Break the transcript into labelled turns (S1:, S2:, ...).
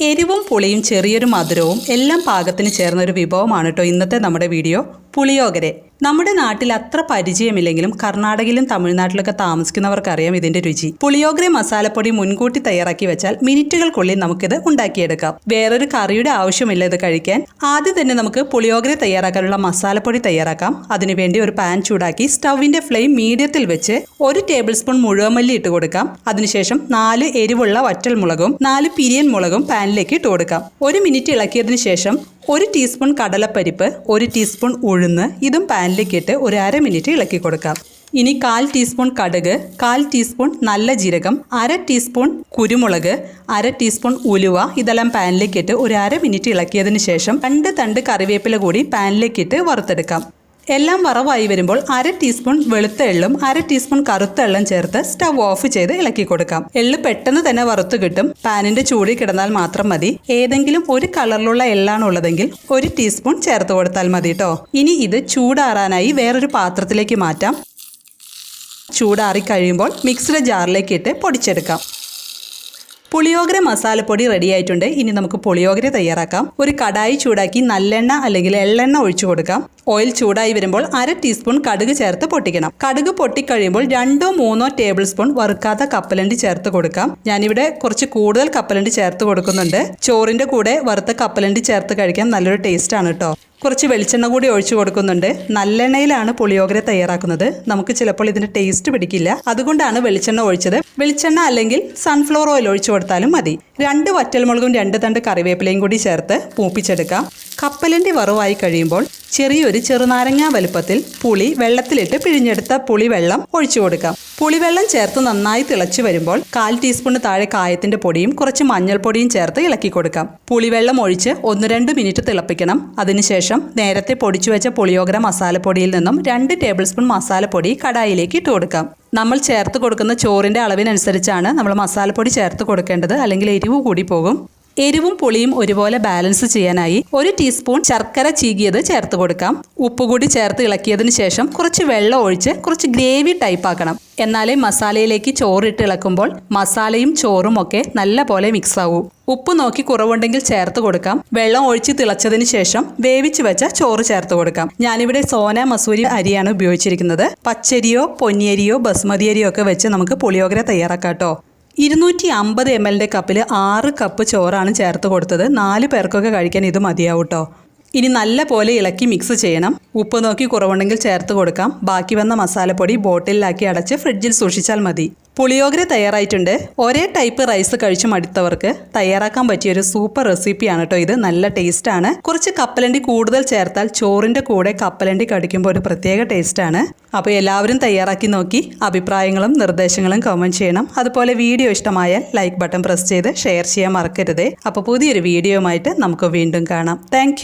S1: എരിവും പുളിയും ചെറിയൊരു മധുരവും എല്ലാം പാകത്തിന് ചേർന്ന ഒരു വിഭവമാണ് കേട്ടോ ഇന്നത്തെ നമ്മുടെ വീഡിയോ. പുളിയോഗരെ നമ്മുടെ നാട്ടിൽ അത്ര പരിചയമില്ലെങ്കിലും കർണാടകയിലും തമിഴ്നാട്ടിലൊക്കെ താമസിക്കുന്നവർക്കറിയാം ഇതിന്റെ രുചി. പുളിയോഗ്രെ മസാലപ്പൊടി മുൻകൂട്ടി തയ്യാറാക്കി വെച്ചാൽ മിനിറ്റുകൾക്കുള്ളിൽ നമുക്കിത് ഉണ്ടാക്കിയെടുക്കാം. വേറൊരു കറിയുടെ ആവശ്യമില്ല ഇത് കഴിക്കാൻ. ആദ്യം തന്നെ നമുക്ക് പുളിയോഗ്രെ തയ്യാറാക്കാനുള്ള മസാലപ്പൊടി തയ്യാറാക്കാം. അതിനുവേണ്ടി ഒരു പാൻ ചൂടാക്കി സ്റ്റൗവിന്റെ ഫ്ലെയിം മീഡിയത്തിൽ വെച്ച് ഒരു ടേബിൾ സ്പൂൺ മുഴുവമല്ലി ഇട്ട് കൊടുക്കാം. അതിനുശേഷം നാല് എരിവുള്ള വറ്റൽ മുളകും നാല് പിരിയൻ മുളകും പാനിലേക്ക് ഇട്ട് കൊടുക്കാം. ഒരു മിനിറ്റ് ഇളക്കിയതിനു ശേഷം ഒരു ടീസ്പൂൺ കടലപ്പരിപ്പ് ഒരു ടീസ്പൂൺ ഉഴുന്ന് ഇതും പാനിലേക്ക് ഇട്ട് ഒരു അര മിനിറ്റ് ഇളക്കി കൊടുക്കാം. ഇനി കാൽ ടീസ്പൂൺ കടുക് കാൽ ടീസ്പൂൺ നല്ല ജീരകം അര ടീസ്പൂൺ കുരുമുളക് അര ടീസ്പൂൺ ഉലുവ ഇതെല്ലാം പാനിലേക്ക് ഇട്ട് ഒരു അര മിനിറ്റ് ഇളക്കിയതിന് ശേഷം രണ്ട് തണ്ട് കറിവേപ്പില കൂടി പാനിലേക്ക് ഇട്ട് വറുത്തെടുക്കാം. എല്ലാം വറവായി വരുമ്പോൾ അര ടീസ്പൂൺ വെളുത്ത എള്ളും അര ടീസ്പൂൺ കറുത്ത എള്ളും ചേർത്ത് സ്റ്റവ് ഓഫ് ചെയ്ത് ഇളക്കി കൊടുക്കാം. എള്ള് പെട്ടെന്ന് തന്നെ വറുത്ത് കിട്ടും. പാനിന്റെ ചൂടി കിടന്നാൽ മാത്രം മതി. ഏതെങ്കിലും ഒരു കളറിലുള്ള എള്ളാണ് ഉള്ളതെങ്കിൽ ഒരു ടീസ്പൂൺ ചേർത്ത് കൊടുത്താൽ മതി കേട്ടോ ഇനി ഇത് ചൂടാറാനായി വേറൊരു പാത്രത്തിലേക്ക് മാറ്റാം. ചൂടാറി കഴിയുമ്പോൾ മിക്സിയുടെ ജാറിലേക്ക് ഇട്ട് പൊടിച്ചെടുക്കാം. പുളിയോഗര മസാലപ്പൊടി റെഡി ആയിട്ടുണ്ട്. ഇനി നമുക്ക് പുളിയോഗര തയ്യാറാക്കാം. ഒരു കടായി ചൂടാക്കി നല്ലെണ്ണ അല്ലെങ്കിൽ എള്ളെണ്ണ ഒഴിച്ചു കൊടുക്കാം. ഓയിൽ ചൂടായി വരുമ്പോൾ അര ടീസ്പൂൺ കടുക് ചേർത്ത് പൊട്ടിക്കണം. കടുക് പൊട്ടിക്കഴിയുമ്പോൾ രണ്ടോ മൂന്നോ ടേബിൾ സ്പൂൺ വറുക്കാത്ത കപ്പലണ്ടി ചേർത്ത് കൊടുക്കാം. ഞാനിവിടെ കുറച്ച് കൂടുതൽ കപ്പലണ്ടി ചേർത്ത് കൊടുക്കുന്നുണ്ട്. ചോറിന്റെ കൂടെ വറുത്ത കപ്പലണ്ടി ചേർത്ത് കഴിക്കാൻ നല്ലൊരു ടേസ്റ്റ് ആണ് കേട്ടോ കുറച്ച് വെളിച്ചെണ്ണ കൂടി ഒഴിച്ചു കൊടുക്കുന്നുണ്ട്. നല്ലെണ്ണയിലാണ് പുളിയോഗര തയ്യാറാക്കുന്നത്. നമുക്ക് ചിലപ്പോൾ ഇതിന്റെ ടേസ്റ്റ് പിടിക്കില്ല. അതുകൊണ്ടാണ് വെളിച്ചെണ്ണ ഒഴിച്ചത്. വെളിച്ചെണ്ണ അല്ലെങ്കിൽ സൺഫ്ലവർ ഓയിൽ ഒഴിച്ചു കൊടുത്താലും മതി. രണ്ട് വറ്റൽമുളകും രണ്ട് തണ്ട് കറിവേപ്പിലയും കൂടി ചേർത്ത് പൂപ്പിച്ചെടുക്കാം കപ്പലണ്ടി വറവായി കഴിയുമ്പോൾ ചെറിയൊരു ചെറുനാരങ്ങ വലുപ്പത്തിൽ പുളി വെള്ളത്തിലിട്ട് പിഴിഞ്ഞെടുത്ത പുളി വെള്ളം ഒഴിച്ചു കൊടുക്കാം. പുളിവെള്ളം ചേർത്ത് നന്നായി തിളച്ചു വരുമ്പോൾ കാൽ ടീസ്പൂൺ താഴെ കായത്തിന്റെ പൊടിയും കുറച്ച് മഞ്ഞൾപ്പൊടിയും ചേർത്ത് ഇളക്കി കൊടുക്കാം. പുളിവെള്ളം ഒഴിച്ച് ഒന്ന് രണ്ട് മിനിറ്റ് തിളപ്പിക്കണം. അതിനുശേഷം നേരത്തെ പൊടിച്ചു വെച്ച പുളിയോഗര മസാലപ്പൊടിയിൽ നിന്നും രണ്ട് ടേബിൾ സ്പൂൺ മസാലപ്പൊടി കടായിലേക്ക് ഇട്ട് കൊടുക്കാം. നമ്മൾ ചേർത്ത് കൊടുക്കുന്ന ചോറിന്റെ അളവിനനുസരിച്ചാണ് നമ്മൾ മസാലപ്പൊടി ചേർത്ത് കൊടുക്കേണ്ടത് അല്ലെങ്കിൽ എരിവ് കൂടി പോകും. എരിവും പുളിയും ഒരുപോലെ ബാലൻസ് ചെയ്യാനായി ഒരു ടീസ്പൂൺ ശർക്കര ചീകിയത് ചേർത്ത് കൊടുക്കാം. ഉപ്പ് കൂടി ചേർത്ത് ഇളക്കിയതിന് ശേഷം കുറച്ച് വെള്ളം ഒഴിച്ച് കുറച്ച് ഗ്രേവി ടൈപ്പ് ആക്കണം എന്നാലേ മസാലയിലേക്ക് ചോറിട്ട് ഇളക്കുമ്പോൾ മസാലയും ചോറും ഒക്കെ നല്ല പോലെ മിക്സ് ആവും. ഉപ്പ് നോക്കി കുറവുണ്ടെങ്കിൽ ചേർത്ത് കൊടുക്കാം. വെള്ളം ഒഴിച്ച് തിളച്ചതിന് ശേഷം വേവിച്ച് വെച്ച ചോറ് ചേർത്ത് കൊടുക്കാം. ഞാനിവിടെ സോന മസൂരി അരിയാണ് ഉപയോഗിച്ചിരിക്കുന്നത്. പച്ചരിയോ പൊന്നിയരിയോ ബസ്മതി അരിയോ ഒക്കെ വെച്ച് നമുക്ക് പുളിയോഗര തയ്യാറാക്കാം കേട്ടോ ഇരുന്നൂറ്റി അമ്പത് എം എല്ലിന്റെ കപ്പിൽ ആറ് കപ്പ് ചോറാണ് ചേർത്ത് കൊടുത്തത്. നാല് പേർക്കൊക്കെ കഴിക്കാൻ ഇത് മതിയാവും കേട്ടോ ഇനി നല്ല പോലെ ഇളക്കി മിക്സ് ചെയ്യണം. ഉപ്പ് നോക്കി കുറവുണ്ടെങ്കിൽ ചേർത്ത് കൊടുക്കാം. ബാക്കി വന്ന മസാലപ്പൊടി ബോട്ടിലാക്കി അടച്ച് ഫ്രിഡ്ജിൽ സൂക്ഷിച്ചാൽ മതി. പുളിയോഗര തയ്യാറായിട്ടുണ്ട്. ഒരേ ടൈപ്പ് റൈസ് കഴിച്ചു മടുത്തവർക്ക് തയ്യാറാക്കാൻ പറ്റിയ ഒരു സൂപ്പർ റെസിപ്പിയാണ് കേട്ടോ ഇത്. നല്ല ടേസ്റ്റ് ആണ്. കുറച്ച് കപ്പലണ്ടി കൂടുതൽ ചേർത്താൽ ചോറിന്റെ കൂടെ കപ്പലണ്ടി കടിക്കുമ്പോൾ ഒരു പ്രത്യേക ടേസ്റ്റ് ആണ്. അപ്പോൾ എല്ലാവരും തയ്യാറാക്കി നോക്കി. അഭിപ്രായങ്ങളും നിർദ്ദേശങ്ങളും കമന്റ് ചെയ്യണം. അതുപോലെ വീഡിയോ ഇഷ്ടമായാൽ ലൈക്ക് ബട്ടൺ പ്രസ് ചെയ്ത് ഷെയർ ചെയ്യാൻ മറക്കരുതേ. അപ്പോൾ പുതിയൊരു വീഡിയോയുമായിട്ട് നമുക്ക് വീണ്ടും കാണാം. താങ്ക്